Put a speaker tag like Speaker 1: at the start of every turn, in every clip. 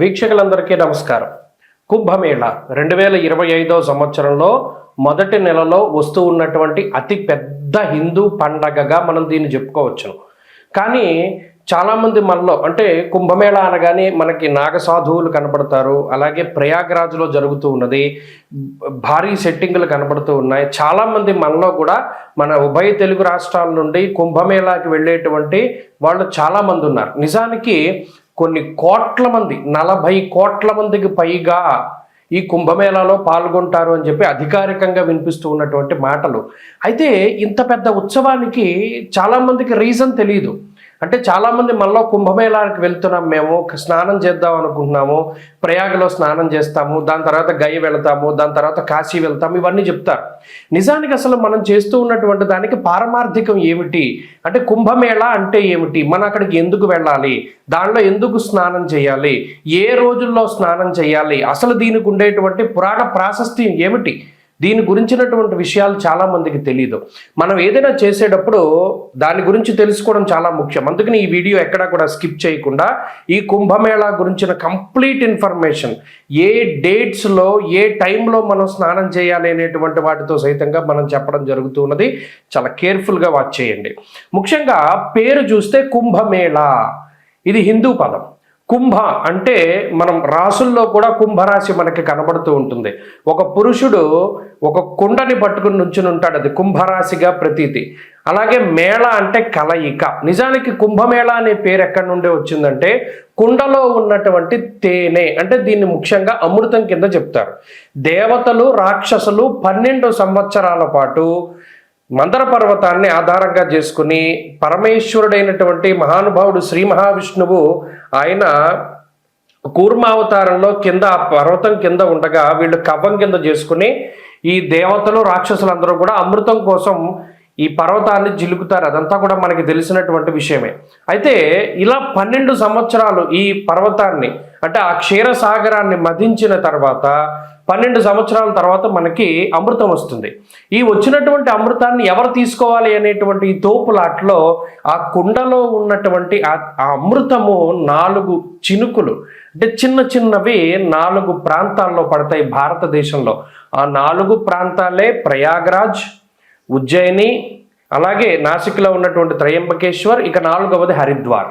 Speaker 1: వీక్షకులందరికీ నమస్కారం. కుంభమేళ రెండు వేల ఇరవై ఐదో సంవత్సరంలో మొదటి నెలలో వస్తూ ఉన్నటువంటి అతి పెద్ద హిందూ పండగగా మనం దీన్ని చెప్పుకోవచ్చును. కానీ చాలామంది మనలో అంటే కుంభమేళ అనగానే మనకి నాగసాధువులు కనబడతారు కనపడతారు అలాగే ప్రయాగరాజ్లో జరుగుతూ ఉన్నది భారీ సెట్టింగులు కనపడుతూ ఉన్నాయి. చాలామంది మనలో కూడా మన ఉభయ తెలుగు రాష్ట్రాల నుండి కుంభమేళాకి వెళ్ళేటువంటి వాళ్ళు చాలామంది ఉన్నారు. నిజానికి కొన్ని కోట్ల మంది నలభై కోట్ల మందికి పైగా ఈ కుంభమేళాలో పాల్గొంటారు అని చెప్పి అధికారికంగా వినిపిస్తూ ఉన్నటువంటి మాటలు. అయితే ఇంత పెద్ద ఉత్సవానికి చాలామందికి రీజన్ తెలియదు అంటే చాలామంది మనలో కుంభమేళానికి వెళ్తున్నాం మేము స్నానం చేద్దాం అనుకుంటున్నాము ప్రయాగలో స్నానం చేస్తాము దాని తర్వాత గయ వెళతాము దాని తర్వాత కాశీ వెళ్తాము ఇవన్నీ చెప్తారు. నిజానికి అసలు మనం చేస్తూ ఉన్నటువంటి దానికి పారమార్థికం ఏమిటి? అంటే కుంభమేళ అంటే ఏమిటి? మనం అక్కడికి ఎందుకు వెళ్ళాలి? దానిలో ఎందుకు స్నానం చేయాలి? ఏ రోజుల్లో స్నానం చేయాలి? అసలు దీనికి ఉండేటువంటి పురాణ ప్రాశస్త్యం ఏమిటి? దీని గురించినటువంటి విషయాలు చాలా మందికి తెలియదు మనం ఏదైనా చేసేటప్పుడు దాని గురించి తెలుసుకోవడం చాలా ముఖ్యం. అందుకని ఈ వీడియో ఎక్కడా కూడా స్కిప్ చేయకుండా ఈ కుంభమేళా గురించిన కంప్లీట్ ఇన్ఫర్మేషన్ ఏ డేట్స్లో ఏ టైంలో మనం స్నానం చేయాలి అనేటువంటి వాటితో సైతంగా మనం చెప్పడం జరుగుతున్నది చాలా కేర్ఫుల్గా వాచ్ చేయండి. ముఖ్యంగా పేరు చూస్తే కుంభమేళా. ఇది హిందూ పదం. కుంభ అంటే మనం రాసుల్లో కూడా కుంభరాశి మనకి కనబడుతూ ఉంటుంది. ఒక పురుషుడు ఒక కుండని పట్టుకుని నుంచుని ఉంటాడు. అది కుంభరాశిగా ప్రతీతి. అలాగే మేళ అంటే కలయిక. నిజానికి కుంభమేళ అనే పేరు ఎక్కడి నుండి వచ్చిందంటే కుండలో ఉన్నటువంటి తేనె అంటే దీన్ని ముఖ్యంగా అమృతం కింద చెప్తారు. దేవతలు రాక్షసులు పన్నెండు సంవత్సరాల పాటు మందర పర్వతాన్ని ఆధారంగా చేసుకుని పరమేశ్వరుడైనటువంటి మహానుభావుడు శ్రీ మహావిష్ణువు ఆయన కూర్మావతారంలో కింద ఆ పర్వతం కింద ఉండగా వీళ్ళు కవ్వం కింద చేసుకుని ఈ దేవతలు రాక్షసులందరూ కూడా అమృతం కోసం ఈ పర్వతాన్ని జిలుకుతారు అదంతా కూడా మనకి తెలిసినటువంటి విషయమే. అయితే ఇలా పన్నెండు సంవత్సరాలు ఈ పర్వతాన్ని అంటే ఆ క్షీరసాగరాన్ని మధించిన తర్వాత పన్నెండు సంవత్సరాల తర్వాత మనకి అమృతం వస్తుంది. ఈ వచ్చినటువంటి అమృతాన్ని ఎవరు తీసుకోవాలి అనేటువంటి ఈ తోపులాట్లో ఆ కుండలో ఉన్నటువంటి ఆ ఆ అమృతము నాలుగు చినుకులు అంటే చిన్న చిన్నవి నాలుగు ప్రాంతాల్లో పడతాయి భారతదేశంలో. ఆ నాలుగు ప్రాంతాలే ప్రయాగ్రాజ్ ఉజ్జయిని అలాగే నాసిక్లో ఉన్నటువంటి త్రయంబకేశ్వర్ ఇక నాలుగవది హరిద్వార్.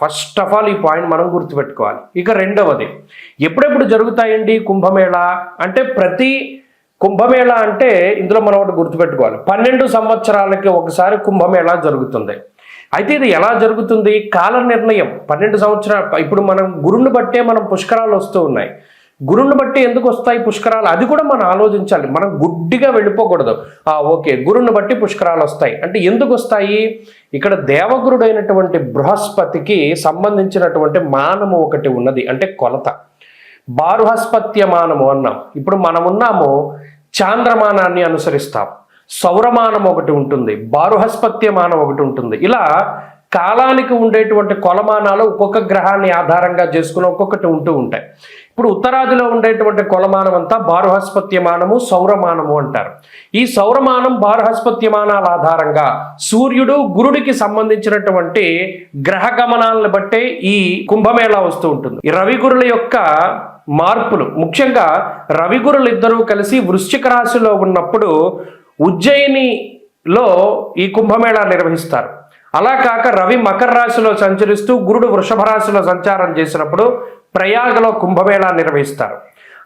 Speaker 1: ఫస్ట్ ఆఫ్ ఆల్ ఈ పాయింట్ మనం గుర్తుపెట్టుకోవాలి. ఇక రెండవది ఎప్పుడెప్పుడు జరుగుతాయండి కుంభమేళ? అంటే ప్రతి కుంభమేళ అంటే ఇందులో మనం ఒకటి గుర్తుపెట్టుకోవాలి. పన్నెండు సంవత్సరాలకి ఒకసారి కుంభమేళ జరుగుతుంది. అయితే ఇది ఎలా జరుగుతుంది? కాల నిర్ణయం పన్నెండు సంవత్సరాలు ఇప్పుడు మనం గురుని బట్టే మనం పుష్కరాలు వస్తూ ఉన్నాయి. గురుని బట్టి ఎందుకు వస్తాయి పుష్కరాలు? అది కూడా మనం ఆలోచించాలి. మనం గుడ్డిగా వెళ్ళిపోకూడదు. ఆ ఓకే గురుని బట్టి పుష్కరాలు వస్తాయి. అంటే ఎందుకు వస్తాయి? ఇక్కడ దేవగురుడైనటువంటి బృహస్పతికి సంబంధించినటువంటి మానము ఒకటి ఉన్నది. అంటే కొలత. బారుహస్పత్య మానము అన్నాం. ఇప్పుడు మనం ఉన్నాము చాంద్రమానాన్ని అనుసరిస్తాం. సౌరమానం ఒకటి ఉంటుంది. బారుహస్పత్యమానం ఒకటి ఉంటుంది. ఇలా కాలానికి ఉండేటువంటి కొలమానాలు ఒక్కొక్క గ్రహాన్ని ఆధారంగా చేసుకుని ఒక్కొక్కటి ఉంటూ ఉంటాయి. ఇప్పుడు ఉత్తరాదిలో ఉండేటువంటి కొలమానం అంతా బారుహస్పత్యమానము సౌరమానము అంటారు. ఈ సౌరమానం బారుహస్పత్యమానాల ఆధారంగా సూర్యుడు గురుడికి సంబంధించినటువంటి గ్రహ గమనాలను బట్టే ఈ కుంభమేళా వస్తూ ఉంటుంది. ఈ రవిగురుల యొక్క మార్పులు ముఖ్యంగా రవిగురులు ఇద్దరూ కలిసి వృశ్చిక రాశిలో ఉన్నప్పుడు ఉజ్జయినిలో ఈ కుంభమేళా నిర్వహిస్తారు. అలా కాక రవి మకర రాశిలో సంచరిస్తూ గురుడు వృషభ రాశిలో సంచారం చేసినప్పుడు ప్రయాగలో కుంభమేళా నిర్వహిస్తారు.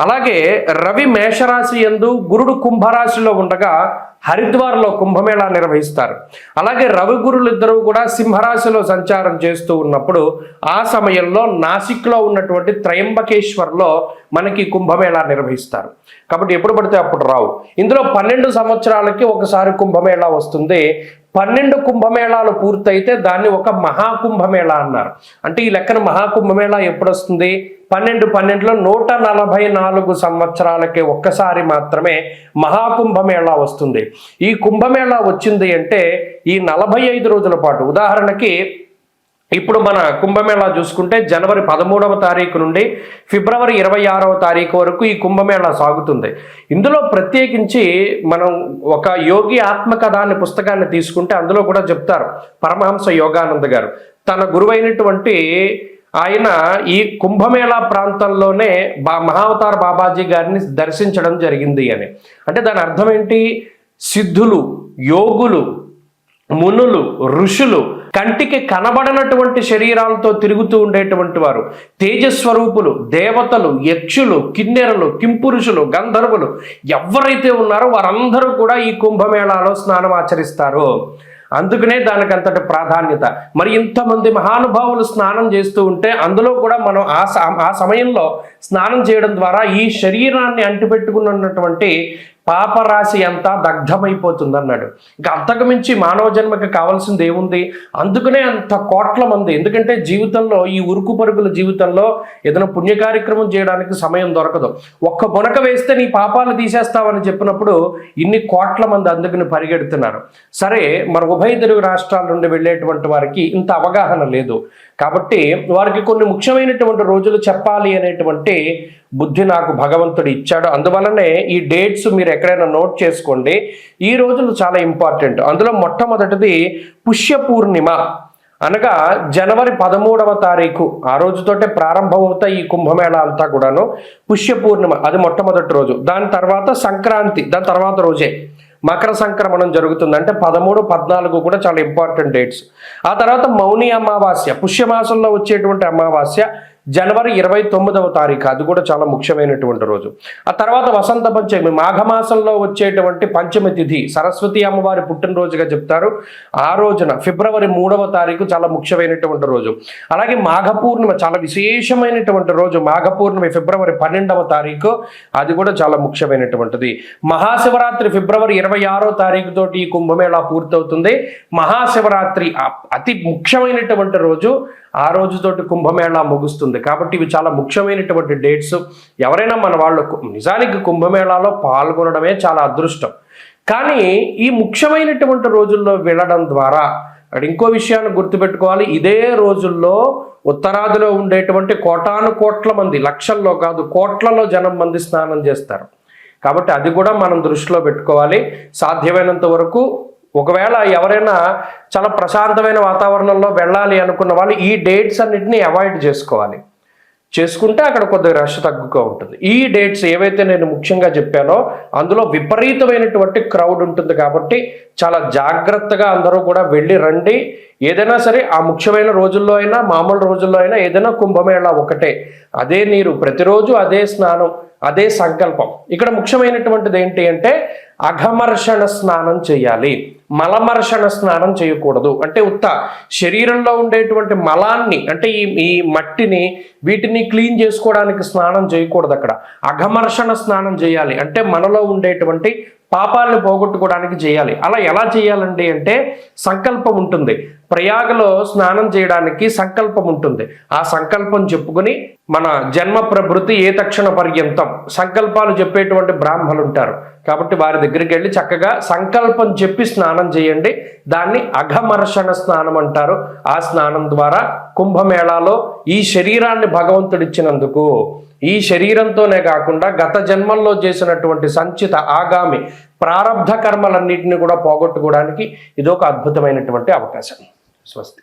Speaker 1: అలాగే రవి మేషరాశి ఎందు గురుడు కుంభరాశిలో ఉండగా హరిద్వార్లో కుంభమేళా నిర్వహిస్తారు. అలాగే రవి గురులు ఇద్దరు కూడా సింహరాశిలో సంచారం చేస్తూ ఉన్నప్పుడు ఆ సమయంలో నాసిక్లో ఉన్నటువంటి త్రయంబకేశ్వర్లో మనకి కుంభమేళా నిర్వహిస్తారు. కాబట్టి ఎప్పుడు పడితే అప్పుడు రావు. ఇందులో పన్నెండు సంవత్సరాలకి ఒకసారి కుంభమేళా వస్తుంది. పన్నెండు కుంభమేళాలు పూర్తయితే దాన్ని ఒక మహాకుంభమేళ అన్నారు. అంటే ఈ లెక్కన మహాకుంభమేళ ఎప్పుడు వస్తుంది పన్నెండు పన్నెండులో నూట నలభై నాలుగు సంవత్సరాలకి ఒక్కసారి మాత్రమే మహాకుంభమేళా వస్తుంది. ఈ కుంభమేళా వచ్చింది అంటే ఈ నలభై ఐదు రోజుల పాటు. ఉదాహరణకి ఇప్పుడు మన కుంభమేళా చూసుకుంటే జనవరి పదమూడవ తారీఖు నుండి ఫిబ్రవరి ఇరవై ఆరవ తారీఖు వరకు ఈ కుంభమేళా సాగుతుంది. ఇందులో ప్రత్యేకించి మనం ఒక యోగి ఆత్మకథ అనే పుస్తకాన్ని తీసుకుంటే అందులో కూడా చెప్తారు పరమహంస యోగానంద గారు. తన గురువైనటువంటి ఆయన ఈ కుంభమేళా ప్రాంతంలోనే బా మహావతార్ బాబాజీ గారిని దర్శించడం జరిగింది అని. అంటే దాని అర్థం ఏంటి? సిద్ధులు యోగులు మునులు ఋషులు కంటికి కనబడనటువంటి శరీరాలతో తిరుగుతూ ఉండేటువంటి వారు. తేజస్వరూపులు దేవతలు యక్షులు కిన్నెరలు కింపురుషులు గంధర్వులు ఎవరైతే ఉన్నారో వారందరూ కూడా ఈ కుంభమేళాలో స్నానం ఆచరిస్తారు. అందుకనే దానికి అంతటి ప్రాధాన్యత. మరి ఇంతమంది మహానుభావులు స్నానం చేస్తూ ఉంటే అందులో కూడా మనం ఆ ఆ సమయంలో స్నానం చేయడం ద్వారా ఈ శరీరాన్ని అంటిపెట్టుకున్నటువంటి పాపరాశి అంతా దగ్ధమైపోతుంది అన్నాడు ఇంకా అంతకుమించి మానవ జన్మకి కావాల్సింది ఏముంది? అందుకనే అంత కోట్ల మంది ఎందుకంటే జీవితంలో ఈ ఉరుకు పరుగుల జీవితంలో ఏదైనా పుణ్య కార్యక్రమం చేయడానికి సమయం దొరకదు. ఒక్క బునక వేస్తే నీ పాపాలు తీసేస్తావని చెప్పినప్పుడు ఇన్ని కోట్ల మంది అందుకని పరిగెడుతున్నారు. సరే మన ఉభయ తెలుగు రాష్ట్రాల నుండి వెళ్ళేటువంటి వారికి ఇంత అవగాహన లేదు. కాబట్టి వారికి కొన్ని ముఖ్యమైనటువంటి రోజులు చెప్పాలి అనేటువంటి బుద్ధి నాకు భగవంతుడు ఇచ్చాడు. అందువలనే ఈ డేట్స్ మీరు ఎక్కడైనా నోట్ చేసుకోండి. ఈ రోజులు చాలా ఇంపార్టెంట్. అందులో మొట్టమొదటిది పుష్య పూర్ణిమ అనగా జనవరి పదమూడవ తారీఖు ఆ రోజుతోటే ప్రారంభమవుతాయి ఈ కుంభమేళ అంతా కూడాను. పుష్య పూర్ణిమ అది మొట్టమొదటి రోజు. దాని తర్వాత సంక్రాంతి దాని తర్వాత రోజే. మకర సంక్రమణం జరుగుతుంది. అంటే పదమూడు పద్నాలుగు కూడా చాలా ఇంపార్టెంట్ డేట్స్. ఆ తర్వాత మౌని అమావాస్య పుష్యమాసంలో వచ్చేటువంటి అమావాస్య జనవరి ఇరవై తొమ్మిదవ తారీఖు. అది కూడా చాలా ముఖ్యమైనటువంటి రోజు. ఆ తర్వాత వసంత పంచమి మాఘమాసంలో వచ్చేటువంటి పంచమి తిథి. సరస్వతి అమ్మవారి పుట్టినరోజుగా చెప్తారు. ఆ రోజున ఫిబ్రవరి మూడవ తారీఖు చాలా ముఖ్యమైనటువంటి రోజు. అలాగే మాఘ పూర్ణిమ చాలా విశేషమైనటువంటి రోజు. మాఘ పూర్ణిమ ఫిబ్రవరి పన్నెండవ తారీఖు. అది కూడా చాలా ముఖ్యమైనటువంటిది. మహాశివరాత్రి ఫిబ్రవరి ఇరవై ఆరో తారీఖు తోటి ఈ కుంభమేళా పూర్తవుతుంది. మహాశివరాత్రి అతి ముఖ్యమైనటువంటి రోజు. ఆ రోజుతోటి కుంభమేళా ముగుస్తుంది. కాబట్టి ఇవి చాలా ముఖ్యమైనటువంటి డేట్స్. ఎవరైనా మన వాళ్ళు నిజానికి కుంభమేళాలో పాల్గొనడమే చాలా అదృష్టం. కానీ ఈ ముఖ్యమైనటువంటి రోజుల్లో వెళ్ళడం ద్వారా అక్కడ ఇంకో విషయాన్ని గుర్తుపెట్టుకోవాలి. ఇదే రోజుల్లో ఉత్తరాదిలో ఉండేటువంటి కోటాను కోట్ల మంది లక్షల్లో కాదు కోట్లలో జనం మంది స్నానం చేస్తారు. కాబట్టి అది కూడా మనం దృష్టిలో పెట్టుకోవాలి. సాధ్యమైనంత వరకు ఒకవేళ ఎవరైనా చాలా ప్రశాంతమైన వాతావరణంలో వెళ్ళాలి అనుకున్న వాళ్ళు ఈ డేట్స్ అన్నిటిని అవాయిడ్ చేసుకోవాలి. చేసుకుంటే అక్కడ కొద్దిగా రష్ తగ్గుగా ఉంటుంది. ఈ డేట్స్ ఏవైతే నేను ముఖ్యంగా చెప్పానో అందులో విపరీతమైనటువంటి క్రౌడ్ ఉంటుంది కాబట్టి చాలా జాగ్రత్తగా అందరూ కూడా వెళ్ళి రండి. ఏదైనా సరే ఆ ముఖ్యమైన రోజుల్లో అయినా మామూలు రోజుల్లో అయినా ఏదైనా కుంభమేళ ఒకటే. అదే నీరు ప్రతిరోజు అదే స్నానం అదే సంకల్పం. ఇక్కడ ముఖ్యమైనటువంటిది ఏంటి అంటే అఘమర్షణ స్నానం చేయాలి. మలమర్షణ స్నానం చేయకూడదు. అంటే ఉత్త శరీరంలో ఉండేటువంటి మలాన్ని అంటే ఈ ఈ మట్టిని వీటిని క్లీన్ చేసుకోవడానికి స్నానం చేయకూడదు అక్కడ. అఘమర్షణ స్నానం చేయాలి. అంటే మనలో ఉండేటువంటి పాపాలను పోగొట్టుకోవడానికి చేయాలి. అలా ఎలా చేయాలండి అంటే సంకల్పం ఉంటుంది. ప్రయాగలో స్నానం చేయడానికి సంకల్పం ఉంటుంది. ఆ సంకల్పం చెప్పుకొని మన జన్మ ప్రభృతి ఏ తక్షణ పర్యంతం సంకల్పాలు చెప్పేటువంటి బ్రాహ్మలు ఉంటారు. కాబట్టి వారి దగ్గరికి వెళ్ళి చక్కగా సంకల్పం చెప్పి స్నానం చేయండి. దాన్ని అఘమర్షణ స్నానం అంటారు. ఆ స్నానం ద్వారా కుంభమేళాలో ఈ శరీరాన్ని భగవంతుడిచ్చినందుకు ఈ శరీరంతోనే కాకుండా గత జన్మల్లో చేసినటువంటి సంచిత ఆగామి ప్రారంధ కర్మలన్నింటినీ కూడా పోగొట్టుకోవడానికి ఇదొక అద్భుతమైనటువంటి అవకాశం. స్వస్తి.